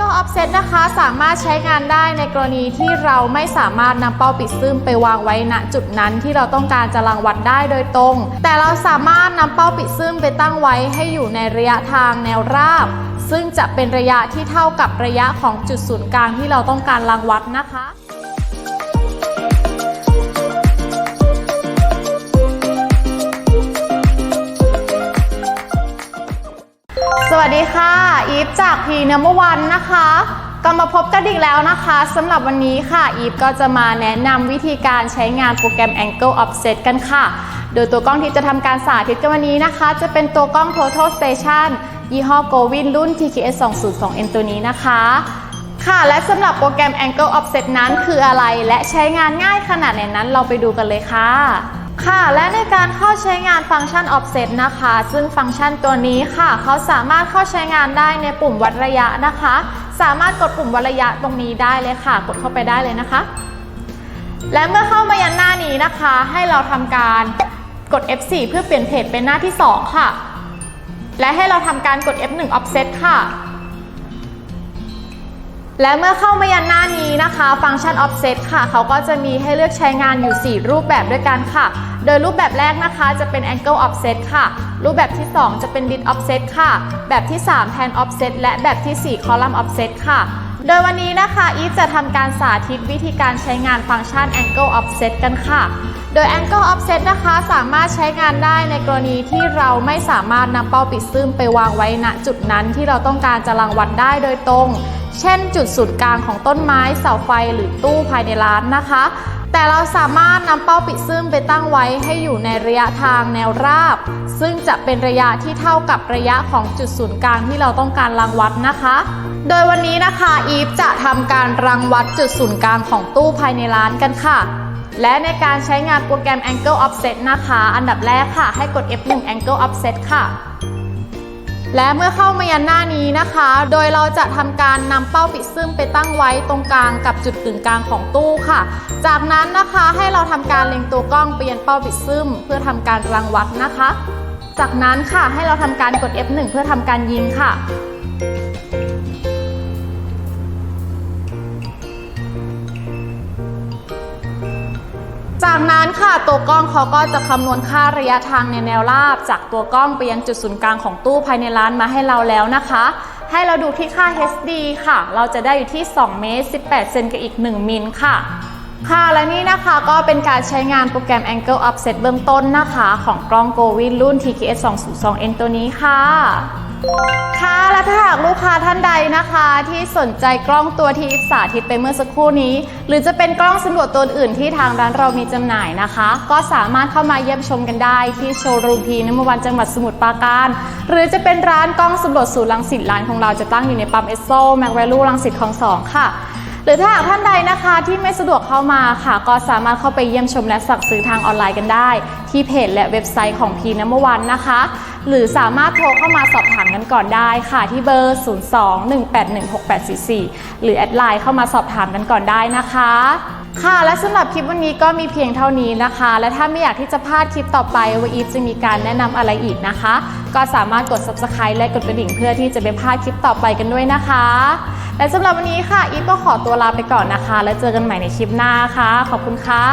ก็ออฟเซตนะคะสามารถใช้งานได้ในกรณีที่เราไม่สามารถนำเป้าปิดซึมไปวางไว้ณจุดนั้นที่เราต้องการจะรังวัดได้โดยตรง แต่เราสามารถนำเป้าปิดซึมไปตั้งไว้ให้อยู่ในระยะทางแนวราบ ซึ่งจะเป็นระยะที่เท่ากับระยะของจุดศูนย์กลางที่เราต้องการรังวัดนะคะ ดีค่ะ อีฟจากพีเนัมวันนะคะก็มาพบกันอีกแล้วนะคะสำหรับวันนี้ค่ะ อีฟก็จะมาแนะนำวิธีการใช้งานโปรแกรม Angle Offset กันค่ะ โดยตัวกล้องที่จะทำการสาธิตกันวันนี้นะคะ จะเป็นตัวกล้อง Total Station ยี่ห้อ Govin รุ่น TKS 202M ตัวนี้นะคะ ค่ะและสำหรับโปรแกรม Angle Offset นั้นคืออะไร และใช้งานง่ายขนาดไหนนั้นเราไปดูกันเลยค่ะ ค่ะ และในการเข้าใช้งานฟังก์ชัน offset นะคะ ซึ่งฟังก์ชันตัวนี้ค่ะ เขาสามารถเข้าใช้งานได้ในปุ่มวัดระยะนะคะ สามารถกดปุ่มวัดระยะตรงนี้ได้เลยค่ะ กดเข้าไปได้เลยนะคะ และเมื่อเข้ามายันหน้านี้นะคะ ให้เราทำการกด F4 เพื่อเปลี่ยนเพจเป็นหน้าที่ 2 ค่ะ และให้เราทำการกด F1 offset ค่ะ และเมื่อเข้ามายันหน้านี้นะคะฟังก์ชัน offset ค่ะ เขาก็จะมีให้เลือกใช้งานอยู่ 4 รูปแบบด้วยกันค่ะ โดยรูปแบบแรกนะคะจะเป็น angle offset ค่ะ รูปแบบที่ 2 จะเป็น bit offset ค่ะ แบบที่ 3 pan offset และแบบที่ 4 column offset ค่ะ โดยวันนี้นะคะอีฟจะทำการสาธิตวิธีการใช้งานฟังก์ชัน angle offset กันค่ะ โดย angle offset นะคะสามารถใช้งานได้ในกรณีที่เราไม่สามารถนำเป้าปิดซึมไปวางไว้ณจุดนั้นที่เราต้องการจะรังวัดได้โดยตรง เช่น จุดศูนย์กลางของต้นไม้เสาไฟหรือตู้ภายในร้านนะคะ แต่เราสามารถนำเป้าปิดซึมไปตั้งไว้ให้อยู่ในระยะทางแนวราบ ซึ่งจะเป็นระยะที่เท่ากับระยะของจุดศูนย์กลางที่เราต้องการรังวัดนะคะโดยวันนี้นะคะ อีฟจะทำการรังวัดจุดศูนย์กลางของตู้ภายในร้านกันค่ะ และในการใช้งานโปรแกรม Angle Offset นะคะ อันดับแรกค่ะ ให้กด F1 Angle Offset ค่ะ และเมื่อเข้ามายันหน้านี้นะคะ โดยเราจะทำการนำเป้าปิดซึมไปตั้งไว้ตรงกลางกับจุดกึ่งกลางของตู้ค่ะ จากนั้นนะคะให้เราทำการเล็งตัวกล้องไปลี่ยังเป้าปิดซึมเพื่อทำการรังวัดนะคะ จากนั้นค่ะให้เราทำการกด F1 เพื่อทำการยิงค่ะ ค่ะ ตัวกล้องเขาก็จะคำนวณค่าระยะทางในแนวราบ จากตัวกล้องไปยังจุดศูนย์กลางของตู้ภายในร้านมาให้เราแล้วนะคะ ให้เราดูที่ค่า HD ค่ะ เราจะได้อยู่ที่ 2 เมตร 18 เซนกับอีก 1 มิลค่ะค่ะและนี่นะคะก็เป็นการใช้งานโปรแกรม Angle Offset เบื้องต้นนะคะ ของกล้อง Govin รุ่น TKS 202N ตัวนี้ค่ะ ค่ะและถ้าหากลูกค้าท่านใดนะคะ ที่สนใจกล้องตัวที่อิฟสาธิตไปเมื่อสักครู่นี้ หรือจะเป็นกล้องสำรวจตัวอื่นที่ทางร้านเรามีจำหน่ายนะคะ ก็สามารถเข้ามาเยี่ยมชมกันได้ที่โชว์รูมพีนมวันจังหวัดสมุทรปราการ หรือจะเป็นร้านกล้องสำรวจสู่รังสิตร้านของเราจะตั้งอยู่ในปั๊มเอสโซแมกแวลูรังสิตคลองสองค่ะหรือถ้าหากท่านใดนะคะที่ไม่สะดวกเข้ามาค่ะ ก็สามารถเข้าไปเยี่ยมชมและสั่งซื้อทางออนไลน์กันได้ ที่เพจและเว็บไซต์ของพีนัมวันนะคะ หรือสามารถโทรเข้ามาสอบถามกันก่อนได้ค่ะ ที่เบอร์ 02-181-6844 หรือแอดไลน์เข้ามาสอบถามกันก่อนได้นะคะค่ะ และสำหรับคลิปวันนี้ก็มีเพียงเท่านี้นะคะ และถ้าไม่อยากที่จะพลาดคลิปต่อไปว่าอีฟจะมีการแนะนำอะไรอีกนะคะ ก็สามารถกด subscribe และกดกระดิ่งเพื่อที่จะไม่พลาดคลิปต่อไปกันด้วยนะคะ และสำหรับวันนี้ค่ะอีฟก็ขอตัวลาไปก่อนนะคะ แล้วเจอกันใหม่ในคลิปหน้าค่ะ ขอบคุณค่ะ